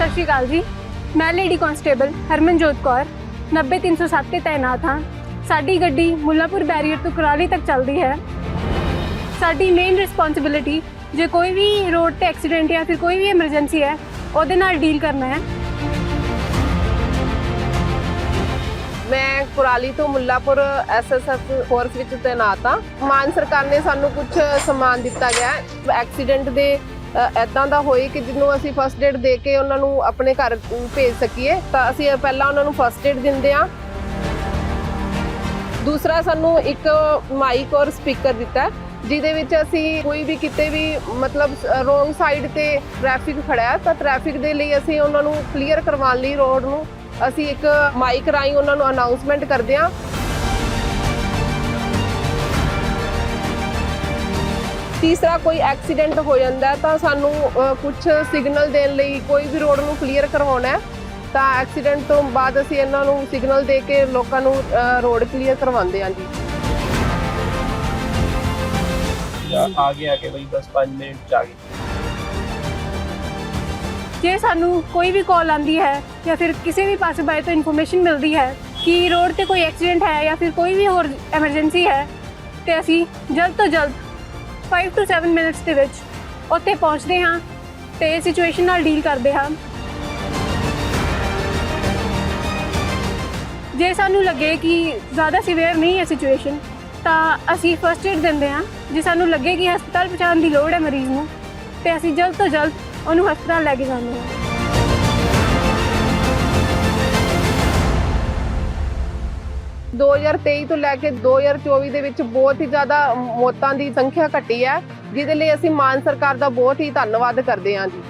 ਸਤਿ ਸ਼੍ਰੀ ਅਕਾਲ ਜੀ। ਮੈਂ ਲੇਡੀ ਕਾਂਸਟੇਬਲ ਹਰਮਨਜੋਤ ਕੌਰ। 90307 ਤੇ ਤਾਇਨਾਤ ਹਾਂ। ਸਾਡੀ ਗੱਡੀ ਮੁੱਲਾਪੁਰ ਬੈਰੀਅਰ ਤੋਂ ਕੁਰਾਲੀ ਤੱਕ ਚੱਲਦੀ ਹੈ। ਸਾਡੀ ਮੇਨ ਰਿਸਪੌਂਸਿਬਿਲਿਟੀ ਜੇ ਕੋਈ ਵੀ ਰੋਡ ਤੇ ਐਕਸੀਡੈਂਟ ਜਾਂ ਫਿਰ ਕੋਈ ਵੀ ਐਮਰਜੈਂਸੀ ਹੈ, ਉਹਦੇ ਨਾਲ ਡੀਲ ਕਰਨਾ ਹੈ। ਮੈਂ ਕੁਰਾਲੀ ਤੋਂ ਮੁੱਲਾਪੁਰ ਐਸਐਸਐਫ ਫੋਰਸ ਵਿੱਚ ਤੈਨਾਤ ਹਾਂ। ਮਾਨ ਸਰਕਾਰ ਨੇ ਸਾਨੂੰ ਕੁਝ ਸਮਾਨ ਦਿੱਤਾ ਗਿਆ ਐਕਸੀਡੈਂਟ ਦੇ ਐਦਾਂ ਦਾ ਹੋਏ ਕਿ ਜਿਹਨੂੰ ਅਸੀਂ ਫਸਟ ਏਡ ਦੇ ਕੇ ਉਹਨਾਂ ਨੂੰ ਆਪਣੇ ਘਰ ਭੇਜ ਸਕੀਏ, ਤਾਂ ਅਸੀਂ ਪਹਿਲਾਂ ਉਹਨਾਂ ਨੂੰ ਫਸਟ ਏਡ ਦਿੰਦੇ ਹਾਂ। ਦੂਸਰਾ ਸਾਨੂੰ ਇੱਕ ਮਾਈਕ ਔਰ ਸਪੀਕਰ ਦਿੱਤਾ ਜਿਹਦੇ ਵਿੱਚ ਅਸੀਂ ਕੋਈ ਵੀ ਕਿਤੇ ਵੀ ਮਤਲਬ ਰੋਂਗ ਸਾਈਡ ਤੇ ਟ੍ਰੈਫਿਕ ਖੜਿਆ ਤਾਂ ਟ੍ਰੈਫਿਕ ਦੇ ਲਈ ਅਸੀਂ ਉਹਨਾਂ ਨੂੰ ਕਲੀਅਰ ਕਰਵਾਉਣ ਲਈ ਰੋਡ ਨੂੰ ਅਸੀਂ ਇੱਕ ਮਾਈਕ ਰਾਹੀਂ ਉਹਨਾਂ ਨੂੰ ਅਨਾਉਂਸਮੈਂਟ ਕਰਦੇ ਹਾਂ। ਤੀਸਰਾ ਕੋਈ ਐਕਸੀਡੈਂਟ ਹੋ ਜਾਂਦਾ ਤਾਂ ਸਾਨੂੰ ਕੁਝ ਸਿਗਨਲ ਦੇਣ ਲਈ ਕੋਈ ਵੀ ਰੋਡ ਨੂੰ ਕਲੀਅਰ ਕਰਵਾਉਣਾ ਤਾਂ ਐਕਸੀਡੈਂਟ ਤੋਂ ਬਾਅਦ ਅਸੀਂ ਇਹਨਾਂ ਨੂੰ ਸਿਗਨਲ ਦੇ ਕੇ ਲੋਕਾਂ ਨੂੰ ਰੋਡ ਕਲੀਅਰ ਕਰਵਾਉਂਦੇ ਹਾਂ ਜੀ। ਆਗੇ ਆਗੇ ਬਈ ਬਸ 5 ਮਿੰਟ ਚ ਆ ਗਏ। ਜੇ ਸਾਨੂੰ ਕੋਈ ਵੀ ਕਾਲ ਆਂਦੀ ਹੈ ਜਾਂ ਫਿਰ ਕਿਸੇ ਵੀ ਪਾਸੇ ਬਾਈ ਤੋਂ ਇਨਫੋਰਮੇਸ਼ਨ ਮਿਲਦੀ ਹੈ ਕਿ ਰੋਡ ਤੇ ਕੋਈ ਐਕਸੀਡੈਂਟ ਹੈ ਜਾਂ ਫਿਰ ਕੋਈ ਵੀ ਹੋਰ ਐਮਰਜੈਂਸੀ ਹੈ ਤੇ ਅਸੀਂ ਜਲਦ ਤੋਂ ਜਲਦ 5 ਤੋਂ 7 ਮਿੰਟਸ ਦੇ ਵਿੱਚ ਉੱਥੇ ਪਹੁੰਚਦੇ ਹਾਂ ਤੇ ਸਿਚੁਏਸ਼ਨ ਨਾਲ ਡੀਲ ਕਰਦੇ ਹਾਂ। ਜੇ ਸਾਨੂੰ ਲੱਗੇ ਕਿ ਜ਼ਿਆਦਾ ਸੀਵੀਅਰ ਨਹੀਂ ਹੈ ਸਿਚੁਏਸ਼ਨ ਤਾਂ ਅਸੀਂ ਫਰਸਟ ਏਡ ਦਿੰਦੇ ਹਾਂ। ਜੇ ਸਾਨੂੰ ਲੱਗੇ ਕਿ ਹਸਪਤਾਲ ਪਹੁੰਚਾਉਣ ਦੀ ਲੋੜ ਹੈ ਮਰੀਜ਼ ਨੂੰ, ਤੇ ਅਸੀਂ ਜਲਦ ਤੋਂ ਜਲਦ ਉਹਨੂੰ ਹਸਪਤਾਲ ਲੈ ਕੇ ਜਾਂਦੇ ਹਾਂ। 2023 ਤੋਂ ਲੈ ਕੇ 2024 ਦੇ ਵਿੱਚ ਬਹੁਤ ਹੀ ਜ਼ਿਆਦਾ ਮੌਤਾਂ ਦੀ ਸੰਖਿਆ ਘਟੀ ਹੈ, ਜਿਹਦੇ ਲਈ ਅਸੀਂ ਮਾਨ ਸਰਕਾਰ ਦਾ ਬਹੁਤ ਹੀ ਧੰਨਵਾਦ ਕਰਦੇ ਹਾਂ ਜੀ।